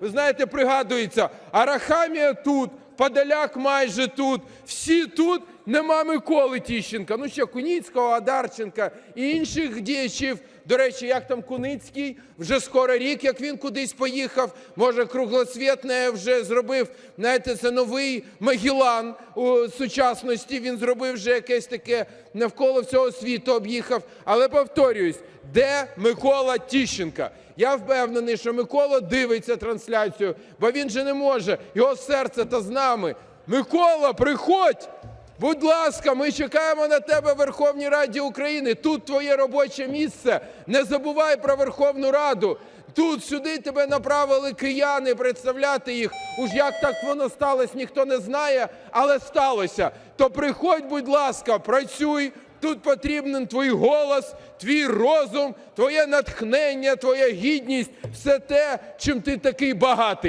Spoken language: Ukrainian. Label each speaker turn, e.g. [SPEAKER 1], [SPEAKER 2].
[SPEAKER 1] Ви знаєте, пригадується, Арахамія тут, Подоляк майже тут, всі тут, нема Миколи Тіщенка. Ну ще Куніцького, Адарченка і інших діячів. До речі, як там Куницький, вже скоро рік, як він кудись поїхав. Може, круглосвітне вже зробив, знаєте, це новий Магілан у сучасності. Він зробив вже якесь таке навколо всього світу об'їхав. Але повторююсь, де Микола Тіщенка? Я впевнений, що Микола дивиться трансляцію, бо він же не може. Його серце та з нами. Микола, приходь! Будь ласка, ми чекаємо на тебе в Верховній Раді України. Тут твоє робоче місце. Не забувай про Верховну Раду. Тут сюди тебе направили кияни представляти їх. Уж як так воно сталося, ніхто не знає, але сталося. То приходь, будь ласка, працюй. Тут потрібен твій голос, твій розум, твоє натхнення, твоя гідність, все те, чим ти такий багатий.